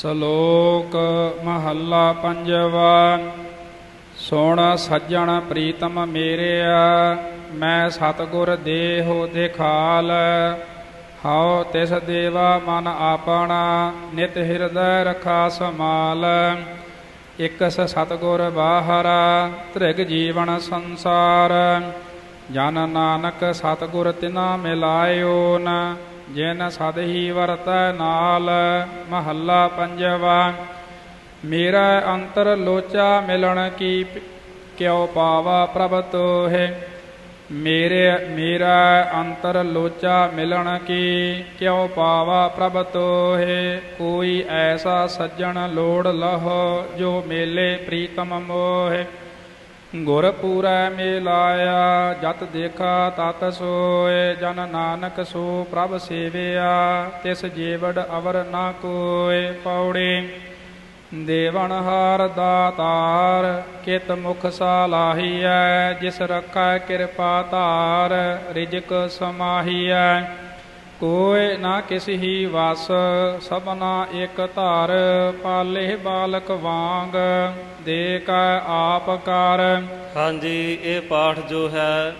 ਸ਼ਲੋਕ ਮਹੱਲਾ ਪੰਜਵਾ। ਸੁਣ ਸੱਜਣ ਪ੍ਰੀਤਮ ਮੇਰਿਆ, ਮੈਂ ਸਤਗੁਰ ਦੇਹੁ ਦਿਖਾਲ। ਹਉ ਤਿਸ ਦੇਵਾ ਮਨ ਆਪਣਾ, ਨਿਤ ਹਿਰਦੈ ਰਖਾ ਸਮਾਲ ਇਕਸ ਸਤਗੁਰ ਬਾਹਰਾ, ਤ੍ਰਿਗ ਜੀਵਨ ਸੰਸਾਰ। ਜਨ ਨਾਨਕ ਸਤਗੁਰ ਤਿਨਾ ਮਿਲਾਇਓ ਨ ਜਿਨ ਸਦ ਵਰਤੈ ਨਾਲ ਮਹੱਲਾ ਪੰਜਵਾ, ਮੇਰਾ ਅੰਤਰ ਲੋਚਾ ਮਿਲਣ ਕੀ ਕਿਉ ਪਾਵਾ ਪ੍ਰਭ ਤੋਹਿ ਮੇਰੇ, ਮੇਰਾ ਅੰਤਰ ਲੋਚਾ ਮਿਲਣ ਕੀ ਕਿਉ ਪਾਵਾ ਪ੍ਰਭ ਤੋਹਿ ਕੋਈ ਐਸਾ ਸੱਜਣ ਲੋੜ ਲਹੋ ਜੋ ਮੇਲੇ ਪ੍ਰੀਤਮ ਮੋਹਿ ਗੁਰ ਪੂਰੈ ਮਿਲਾਇਆ, ਜਤ ਦੇਖਾ ਤਤ ਸੋਏ, ਜਨ ਨਾਨਕ ਸੋ ਪ੍ਰਭ ਸੇਵਿਆ, ਤਿਸ ਜੀਵੜ ਅਵਰ ਨਾ ਕੋਏ ਪੌੜੀ। ਦੇਵਨ ਹਾਰ ਦਾਤਾਰ, ਕਿਤ ਮੁਖ ਸਾਲਾਹੀਐ ਜਿਸ ਰੱਖੈ ਕਿਰਪਾ ਧਾਰ, ਰਿਜਕ ਸਮਾਹੀਐ। ਕੋਇ ਨਾ ਕਿਸ ਹੀ ਵਸ, ਸਭਨਾ ਇਕ ਧਾਰ, ਪਾਲੇ ਬਾਲਕ ਵਾਂਗ ਦੇ ਕੈ ਆਪ ਕਰ। ਹਾਂਜੀ, ਇਹ ਪਾਠ ਜੋ ਹੈ,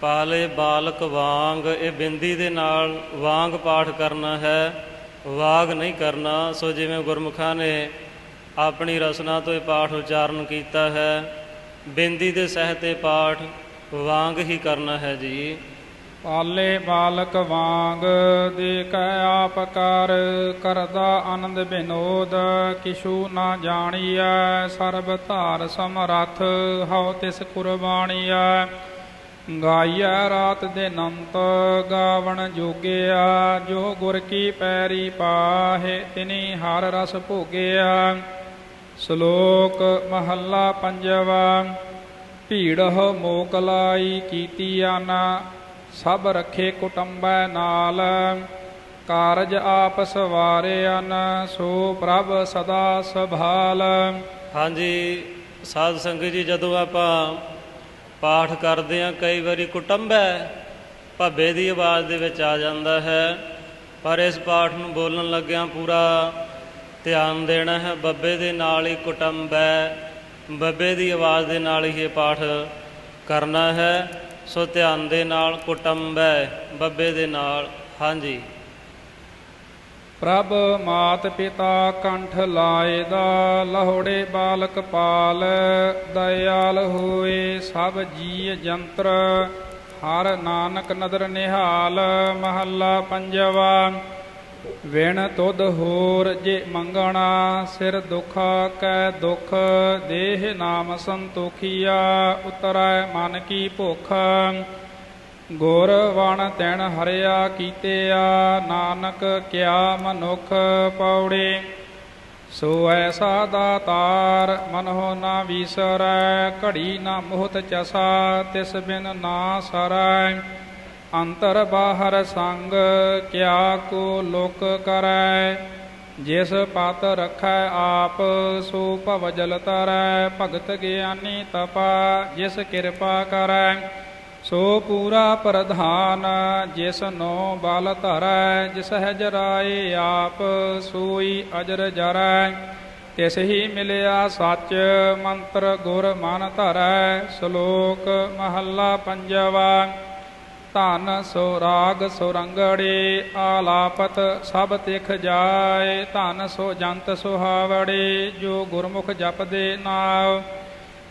ਪਾਲੇ ਬਾਲਕ ਵਾਂਗ, ਇਹ ਬਿੰਦੀ ਦੇ ਨਾਲ ਵਾਂਗ ਪਾਠ ਕਰਨਾ ਹੈ, ਵਾਗ ਨਹੀਂ ਕਰਨਾ। ਸੋ ਜਿਵੇਂ ਗੁਰਮੁਖਾਂ ਨੇ ਆਪਣੀ ਰਸਨਾ ਤੋਂ ਇਹ ਪਾਠ ਉਚਾਰਨ ਕੀਤਾ ਹੈ, ਬਿੰਦੀ ਦੇ ਸਹਿਤ ਇਹ ਪਾਠ ਵਾਂਗ ਹੀ ਕਰਨਾ ਹੈ ਜੀ। ਪਾਲੇ ਬਾਲਕ ਵਾਂਗ ਦੇ ਕੈ ਆਪ ਕਰ, ਕਰਦਾ ਆਨੰਦ ਬਿਨੋਦ, ਕਿਛੂ ਨਾ ਜਾਣੀਐ, ਸਰਬ ਧਾਰ ਸਮਰਥ, ਹਉ ਤਿਸ ਕੁਰਬਾਨੀਐ ਗਾਈਐ ਰਾਤ ਦੇ ਨੰਤ, ਗਾਵਣ ਜੋਗਿਆ ਜੋ ਗੁਰ ਕੀ ਪੈਰੀ ਪਾਹੇ, ਤਿਨੀ ਹਰ ਰਸ ਭੋਗਿਆ ਸ਼ਲੋਕ ਮਹੱਲਾ ਪੰਜਵਾ ਭੀੜ ਮੋਕਲਾਈ ਕੀਤੀ ਆਨਾ ਸਭ ਰੱਖੇ ਕੁਟੰਬੈ ਨਾਲ, ਕਾਰਜ ਆਪ ਸਵਾਰਿਆਨ ਸੋ ਪ੍ਰਭ ਸਦਾ ਸਭਾਲ। ਹਾਂਜੀ, ਸਾਧ ਸੰਗਤ ਜੀ, ਜਦੋਂ ਆਪਾਂ ਪਾਠ ਕਰਦੇ ਆ ਕਈ ਵਾਰੀ ਕੁਟੰਬੈ ਭੱਬੇ ਦੀ ਆਵਾਜ਼ ਦੇ ਵਿੱਚ ਆ ਜਾਂਦਾ ਹੈ, ਪਰ ਇਸ ਪਾਠ ਨੂੰ ਬੋਲਣ ਲੱਗਿਆਂ ਪੂਰਾ ਧਿਆਨ ਦੇਣਾ ਹੈ, ਬੱਬੇ ਦੇ ਨਾਲ ਹੀ ਕੁਟੰਬੈ, ਬੱਬੇ ਦੀ ਆਵਾਜ਼ ਦੇ ਨਾਲ ਹੀ ਇਹ ਪਾਠ ਕਰਨਾ ਹੈ। ਸੋ ਧਿਆਨ ਦੇ ਨਾਲ, ਕੁਟੰਬੈ, ਬੱਬੇ ਦੇ ਨਾਲ। ਹਾਂਜੀ। ਪ੍ਰਭ ਮਾਤ ਪਿਤਾ ਕੰਠ ਲਾਏ ਦਾ ਲਹੋੜੇ ਬਾਲਕ ਪਾਲ, ਦਇਆਲ ਹੋਏ ਸਭ ਜੀ ਜੰਤਰ, ਹਰ ਨਾਨਕ ਨਦਰ ਨਿਹਾਲ, ਮਹੱਲਾ ਪੰਜਵਾ। ਵਿਣ ਤੁਧ ਹੋਰ ਜੇ ਮੰਗਣਾ, ਸਿਰ ਦੁਖਾ ਕੈ ਦੁਖ, ਦੇਹ ਨਾਮ ਸੰਤੋਖੀਆ, ਉਤਰੈ ਮਨ ਕੀ ਭੁਖ। ਗੁਰ ਵਣ ਤੈਣ ਹਰਿਆ ਕੀਤਿਆ, ਨਾਨਕ ਕਿਆ ਮਨੁਖ ਪੌੜੇ। ਸੋ ਐਸਾ ਦਾਤਾਰ ਮਨਹੁ ਨਾ ਵਿਸਰੈ, ਘੜੀ ਨਾ ਮੋਹਤ ਚਸਾ ਤਿਸ ਬਿਨ ਨਾ ਸਰੈ। ਅੰਤਰ ਬਾਹਰ ਸੰਗ ਕਿਆ ਕੋ ਲੋਕ ਕਰੈ, ਜਿਸ ਪਤ ਰਖੈ ਆਪ ਸੋ ਭਵ ਜਲ ਤਰੈ, ਭਗਤ ਗਿਆਨੀ ਤਪਾ ਜਿਸ ਕਿਰਪਾ ਕਰੈ, ਸੋ ਪੂਰਾ ਪ੍ਰਧਾਨ ਜਿਸ ਨੋ ਬਲ ਧਰੈ, ਜਿਸ ਸਹਿਜ ਰਾਏ ਆਪ ਸੋਈ ਅਜਰ ਜਰੈ, ਤਿਸ ਹੀ ਮਿਲਿਆ ਸੱਚ ਮੰਤਰ ਗੁਰ ਮਨ ਧਰੈ, ਸ਼ਲੋਕ ਮਹੱਲਾ ਪੰਜਵਾ। ਧਨ ਸੋ ਰਾਗ ਸੋ ਆਲਾਪਤ ਸਭ ਤਿਖ ਜਾਏ। ਧਨ ਸੋ ਜੰਤ ਸੁਹਾਵੜੇ, ਜੋ ਗੁਰਮੁਖ ਜਪਦੇ ਨਾਮ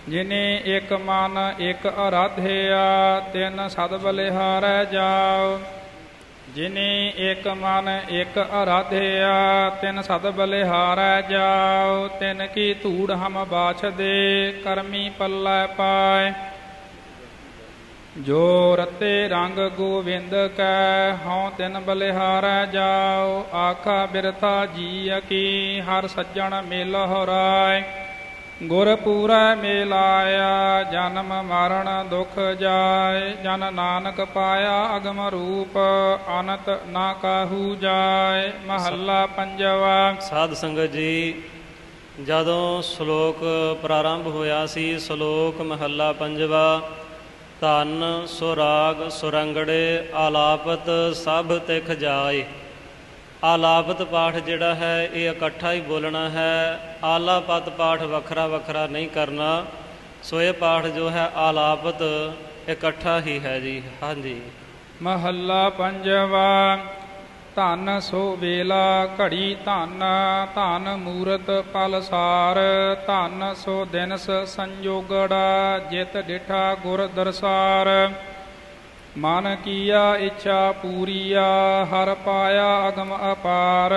ਜਿਨੇ ਇੱਕ ਮਨ ਇੱਕ ਅਰਾਧਿਆ, ਤਿਨ ਸਦ ਬਲਿਹਾਰੈ ਜਾਓ ਜਿਨੇ ਇੱਕ ਮਨ ਇੱਕ ਅਰਾਧਿਆ, ਤਿਨ ਸਦ ਬਲਿਹਾਰੈ ਜਾਓ ਤਿਨ ਕੀ ਧੂੜ ਹਮ ਬਾਛ ਦੇ, ਕਰਮੀ ਪੱਲੇ ਪਾਏ। ਜੋ ਰਤੇ ਰੰਗ ਗੋਵਿੰਦ ਕੈ, ਹਉ ਤਿਨ ਬਲਿਹਾਰੈ ਜਾਓ, ਆਖਾ ਬਿਰਥਾ ਜੀ ਕੀ ਹਰ ਸੱਜਣ ਮਿਲ ਹੋਰਾਏ। ਗੁਰ ਪੂਰੈ ਮਿਲਾਇਆ, ਜਨਮ ਮਰਨ ਦੁਖ ਜਾਏ। ਜਨ ਨਾਨਕ ਪਾਇਆ ਅਗਮ ਰੂਪ, ਅਨੰਤ ਨਾ ਕਾਹੂ ਜਾਏ। ਮਹੱਲਾ ਪੰਜਵਾ। ਸਾਧ ਸੰਗਤ ਜੀ, ਜਦੋਂ ਸ਼ਲੋਕ ਪ੍ਰਾਰੰਭ ਹੋਇਆ ਸੀ, ਸ਼ਲੋਕ ਮਹੱਲਾ ਪੰਜਵਾ ਧਨ, ਸੁਰਾਗ, ਸੁਰੰਗੜੇ, ਆਲਾਪਤ ਸਭ ਤਿਖ ਜਾਏ। ਆਲਾਪਤ ਪਾਠ ਜਿਹੜਾ ਹੈ, ਇਹ ਇਕੱਠਾ ਹੀ ਬੋਲਣਾ ਹੈ। ਆਲਾਪਤ ਪਾਠ ਵੱਖਰਾ ਵੱਖਰਾ ਨਹੀਂ ਕਰਨਾ। ਸੋ ਇਹ ਪਾਠ ਜੋ ਹੈ, ਆਲਾਪਤ ਇਕੱਠਾ ਹੀ ਹੈ ਜੀ। ਹਾਂਜੀ। ਮਹੱਲਾ ਪੰਜਵਾ ਧਨ ਸੋ ਵੇਲਾ ਘੜੀ ਧਨ ਧਨ ਮੂਰਤ ਪਲਸਾਰ ਧਨ ਸੋ ਦਿਨਸ ਸੰਜੋਗੜਾ ਜਿਤ ਡਿਠਾ ਗੁਰ ਦਰਸਾਰ। ਮਨ ਕੀਆ ਇੱਛਾ ਪੂਰੀਆ, ਹਰ ਪਾਇਆ ਅਗਮ ਅਪਾਰ।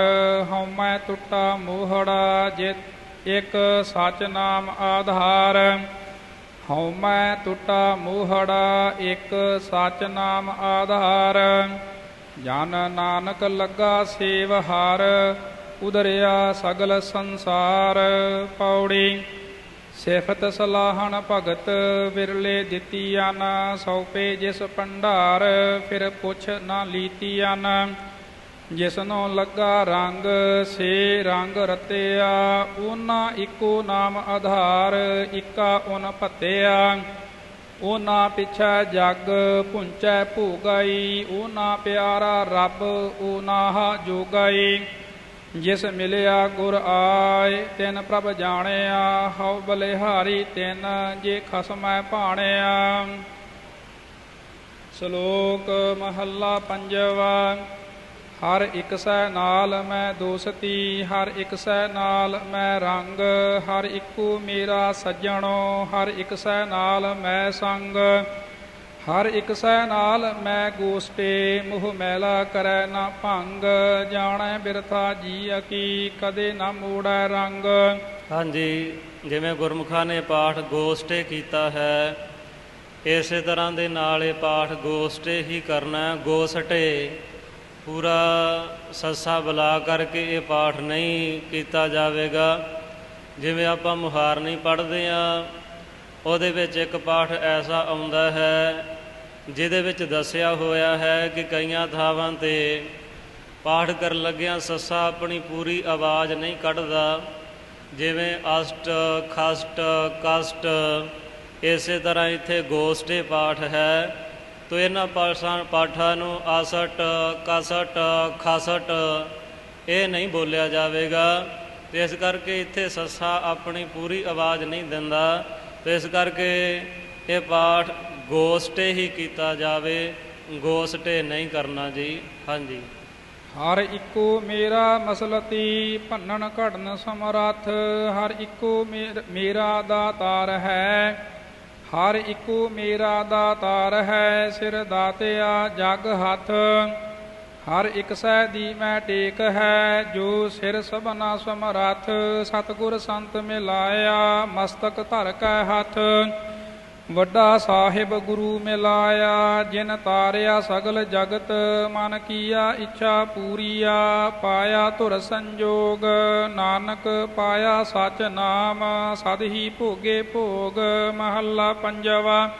ਹਉਮੈ ਟੁੱਟਾ ਮੋਹੜਾ ਜਿਤ ਇਕ ਸਚ ਨਾਮ ਆਧਾਰ। ਹਉਮੈ ਟੁੱਟਾ ਮੋਹੜਾ ਇਕ ਸਚ ਨਾਮ ਆਧਾਰ। ਜਨ ਨਾਨਕ ਲੱਗਾ ਸੇਵ ਹਰ, ਉਦਰਿਆ ਸਗਲ ਸੰਸਾਰ ਪੌੜੀ। ਸਿਫਤ ਸਲਾਹਣ ਭਗਤ ਵਿਰਲੇ ਦਿੱਤੀਆਨ ਸੌਪੇ ਜਿਸ ਭੰਡਾਰ ਫਿਰ ਪੁੱਛ ਨਾ ਲੀਤੀਆਨ ਜਿਸਨੋਂ ਲੱਗਾ ਰੰਗ, ਸੇ ਰੰਗ ਰਤਿਆ ਉਹਨਾਂ ਇੱਕੋ ਨਾਮ ਆਧਾਰ, ਇੱਕਾ ਉਨ ਭਤਿਆ। ਉਹਨਾਂ ਪਿਛੈ ਜਗ ਪੁੰਚੈ ਭੋਗਾਈ, ਉਹਨਾਂ ਪਿਆਰਾ ਰੱਬ ਉਹਨਾਂ ਜੋਗਾਈ। ਜਿਸ ਮਿਲਿਆ ਗੁਰ ਆਏ, ਤਿਨ ਪ੍ਰਭ ਜਾਣਿਆ, ਹਉ ਬਲਿਹਾਰੀ ਤਿਨ ਜੇ ਖਸਮੈ ਭਾਣਿਆ। ਸ਼ਲੋਕ ਮਹੱਲਾ ਪੰਜਵਾ। ਹਰ ਇੱਕ ਸੈ ਨਾਲ ਮੈਂ ਦੋਸਤੀ, ਹਰ ਇੱਕ ਸੈ ਨਾਲ ਮੈਂ ਰੰਗ, ਹਰ ਇੱਕੋ ਮੇਰਾ ਸੱਜਣੋ, ਹਰ ਇੱਕ ਸੈ ਨਾਲ ਮੈਂ ਸੰਗ। ਹਰ ਇੱਕ ਸੈ ਨਾਲ ਮੈਂ ਗੋਸਟੇ, ਮੁਹ ਮੈਲਾ ਕਰੈ ਨਾ ਭੰਗ। ਜਾਣੈ ਬਿਰਥਾ ਜੀ ਕੀ ਕਦੇ ਨਾ ਮੋੜੈ ਰੰਗ। ਹਾਂਜੀ, ਜਿਵੇਂ ਗੁਰਮੁਖਾਂ ਨੇ ਪਾਠ ਗੋਸਟੇ ਕੀਤਾ ਹੈ, ਇਸੇ ਤਰ੍ਹਾਂ ਦੇ ਨਾਲ ਇਹ ਪਾਠ ਗੋਸਟੇ ਹੀ ਕਰਨਾ, ਗੋਸਟੇ। ਪੂਰਾ ਸੱਸਾ ਬੁਲਾ ਕਰਕੇ ਇਹ ਪਾਠ ਨਹੀਂ ਕੀਤਾ ਜਾਵੇਗਾ। ਜਿਵੇਂ ਆਪਾਂ ਮੁਹਾਰਨੀ ਪੜ੍ਹਦੇ ਆ ਉਹਦੇ ਵਿੱਚ ਇੱਕ ਪਾਠ ਐਸਾ ਆਉਂਦਾ ਹੈ, ਜਿਹਦੇ ਵਿੱਚ ਦੱਸਿਆ ਹੋਇਆ ਹੈ ਕਿ ਕਈਆਂ ਥਾਵਾਂ ਤੇ ਪਾਠ ਕਰਨ ਲੱਗਿਆਂ ਸੱਸਾ ਆਪਣੀ ਪੂਰੀ ਆਵਾਜ਼ ਨਹੀਂ ਕੱਢਦਾ। ਜਿਵੇਂ ਅਸ਼ਟ, ਖਸ਼ਟ, ਕਸ਼ਟ, ਇਸੇ ਤਰ੍ਹਾਂ ਇੱਥੇ ਗੋਸ਼ਟੇ ਪਾਠ ਹੈ। ਤੋ ਇਹਨਾਂ ਪਾਠਾਂ ਪਾਠਾਂ ਨੂੰ ਆਸਟ, ਕਸਟ, ਖਸਟ, ਇਹ ਨਹੀਂ ਬੋਲਿਆ ਜਾਵੇਗਾ। ਤੇ ਇਸ ਕਰਕੇ ਇੱਥੇ ਸੱਸਾ ਆਪਣੀ ਪੂਰੀ ਆਵਾਜ਼ ਨਹੀਂ ਦਿੰਦਾ। ਤੇ ਇਸ ਕਰਕੇ ਇਹ ਪਾਠ ਗੋਸ਼ਟੇ ਹੀ ਕੀਤਾ ਜਾਵੇ। ਗੋਸ਼ਟੇ ਨਹੀਂ ਕਰਨਾ ਜੀ। ਹਾਂਜੀ। ਹਰ ਇੱਕੋ ਮੇਰਾ ਮਸਲਤੀ, ਭੰਨਣ ਘੜਨ ਸਮਰੱਥ। ਹਰ ਇੱਕੋ ਮੇਰ- ਮੇਰਾ ਦਾਤਾਰ ਹੈ। ਹਰ ਇੱਕੋ ਮੇਰਾ ਦਾਤਾਰ ਹੈ ਸਿਰ ਦਾਤਿਆ ਜਗ ਹੱਥ। ਹਰ ਇੱਕ ਸਹਿ ਦੀ ਮੈਂ ਟੇਕ ਹੈ, ਜੋ ਸਿਰ ਸਭਨਾ ਸਮਰੱਥ। ਸਤਿਗੁਰ ਸੰਤ ਮਿਲਾਇਆ, ਮਸਤਕ ਧਰ ਕੈ ਹੱਥ। ਵੱਡਾ ਸਾਹਿਬ ਗੁਰੂ ਮਿਲਾਇਆ, ਜਿਨ ਤਾਰਿਆ ਸਗਲ ਜਗਤ, ਮਨ ਕੀਆ ਇੱਛਾ ਪੂਰੀਆ, ਪਾਇਆ ਧੁਰ ਸੰਜੋਗ, ਨਾਨਕ ਪਾਇਆ ਸਚ ਨਾਮ, ਸਦ ਹੀ ਭੋਗੇ ਭੋਗ, ਮਹੱਲਾ ਪੰਜਵਾ।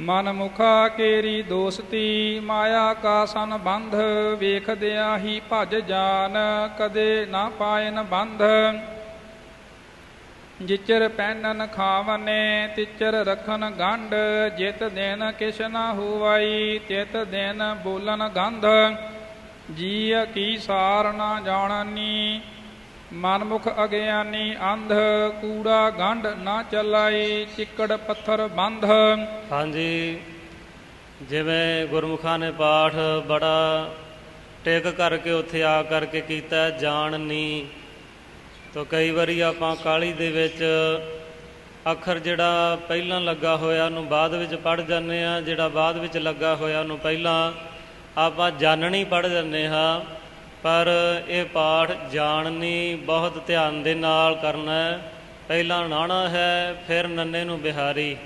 ਮਨ ਮੁਖਾ ਕੇਰੀ ਦੋਸਤੀ, ਮਾਇਆ ਕਾ ਸੰਬੰਧ ਵੇਖਦਿਆਂ ਹੀ ਭਜ ਜਾਨ, ਕਦੇ ਨਾ ਪਾਇਨ ਬੰਧ। ਜਿਚਰ ਪੈਨਨ ਖਾਵਨੇ, ਤਿਚਰ ਰਖਨ ਗੰਢ, ਜਿਤ ਦਿਨ ਕਿਛ ਨਾ ਹੋਵਾਈ, ਤਿਤ ਦਿਨ ਬੋਲਨ ਗੰਧ। ਜੀ ਕੀ ਸਾਰ ਨਾ ਜਾਣਨੀ, ਮਨਮੁਖ ਅਗਿਆਨੀ ਅੰਧ, ਕੂੜਾ ਗੰਢ ਨਾ ਚਲਾਈ, ਚਿੱਕੜ ਪੱਥਰ ਬੰਧ। ਹਾਂਜੀ, ਜਿਵੇਂ ਗੁਰਮੁਖਾਂ ਨੇ ਪਾਠ ਬੜਾ ਟੇਕ ਕਰਕੇ ਉੱਥੇ ਆ ਕਰਕੇ ਕੀਤਾ, ਜਾਣਨੀ ਤਾਂ ਕਈ ਵਾਰੀ ਆਪਾਂ ਕਾਲੀ ਦੇ ਵਿੱਚ ਅੱਖਰ ਜਿਹੜਾ ਪਹਿਲਾਂ ਲੱਗਾ ਹੋਇਆ ਉਹਨੂੰ ਬਾਅਦ ਵਿੱਚ ਪੜ ਜਾਂਦੇ ਆ ਜਿਹੜਾ ਬਾਅਦ ਵਿੱਚ ਲੱਗਾ ਹੋਇਆ ਉਹਨੂੰ ਪਹਿਲਾਂ ਆਪਾਂ ਜਾਣਨੀ ਪੜ ਜਾਂਦੇ ਹਾਂ, ਪਰ ਇਹ ਪਾਠ ਜਾਣਨੀ ਬਹੁਤ ਧਿਆਨ ਦੇ ਨਾਲ ਕਰਨਾ ਹੈ। ਪਹਿਲਾਂ ਨਾਣਾ ਹੈ, ਫਿਰ ਨੰਨੇ ਨੂੰ ਬਿਹਾਰੀ।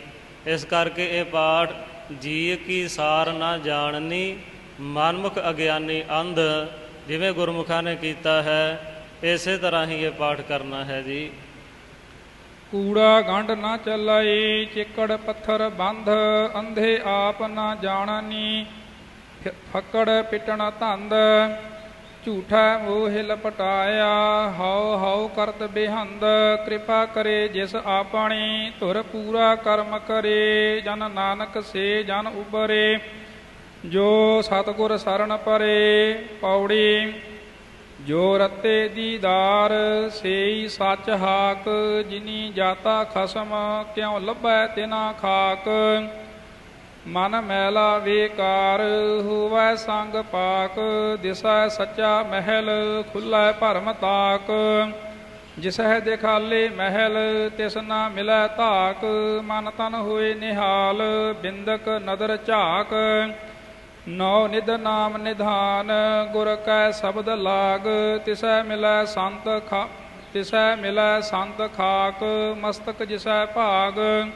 ਇਸ ਕਰਕੇ ਇਹ ਪਾਠ ਜੀ ਕੀ ਸਾਰ ਨਾ ਜਾਣਨੀ, ਮਨਮੁਖ ਅਗਿਆਨੀ ਅੰਧ, ਜਿਵੇਂ ਗੁਰਮੁਖਾਂ ਨੇ ਕੀਤਾ ਹੈ। ਇਸੇ ਤਰ੍ਹਾਂ ਹੀ ਇਹ ਪਾਠ ਕਰਨਾ ਹੈ ਜੀ। ਕੂੜਾ ਗੰਢ ਨਾ ਚਲਾਈ, ਚਿੱਕੜ ਪੱਥਰ ਬੰਧ, ਅੰਧੇ ਆਪ ਨਾ ਜਾਣਨੀ, ਫ- ਫੱਕੜ ਪਿਟਣ ਧੰਦ, ਝੂਠਾ ਮੋਹ ਲਪਟਾਇਆ, ਹਉ ਹਉ ਕਰਤ ਬਿਹੰਦ, ਕਿਰਪਾ ਕਰੇ ਜਿਸ ਆਪਣੀ, ਧੁਰ ਪੂਰਾ ਕਰਮ ਕਰੇ, ਜਨ ਨਾਨਕ ਸੇ ਜਨ ਉਬਰੇ, ਜੋ ਸਤਗੁਰ ਸਰਣ ਪਰੇ, ਪੌੜੀ ਜੋ ਰਤੇ ਦੀਦਾਰ, ਸੇਈ ਸੱਚ ਹਾਕ, ਜਿਨੀ ਜਾਤਾ ਖਸਮ, ਕਿਉ ਲੱਭੈ ਤਿਨਾ ਖਾਕ? ਮਨ ਮੈਲਾ ਵੇਕਾਰ, ਹੋਵੈ ਸੰਗ ਪਾਕ, ਦਿਸੈ ਸੱਚਾ ਮਹਿਲ, ਖੁੱਲੈ ਭਰਮ ਤਾਕ। ਜਿਸਹਿ ਦਿਖਾਲੇ ਮਹਿਲ, ਤਿਸ ਨਾ ਮਿਲੈ ਧਾਕ, ਮਨ ਤਨ ਹੋਏ ਨਿਹਾਲ, ਬਿੰਦਕ ਨਦਰ ਝਾਕ। ਨੌ ਨਿਧ ਨਾਮ ਨਿਧਾਨ, ਗੁਰ ਕੈ ਸ਼ਬਦ ਲਾਗ, ਤਿਸੈ ਮਿਲੈ ਸੰਤ ਖਾ ਤਿਸੈ ਮਿਲੈ ਸੰਤ ਖਾਕ, ਮਸਤਕ ਜਿਸੈ ਭਾਗ।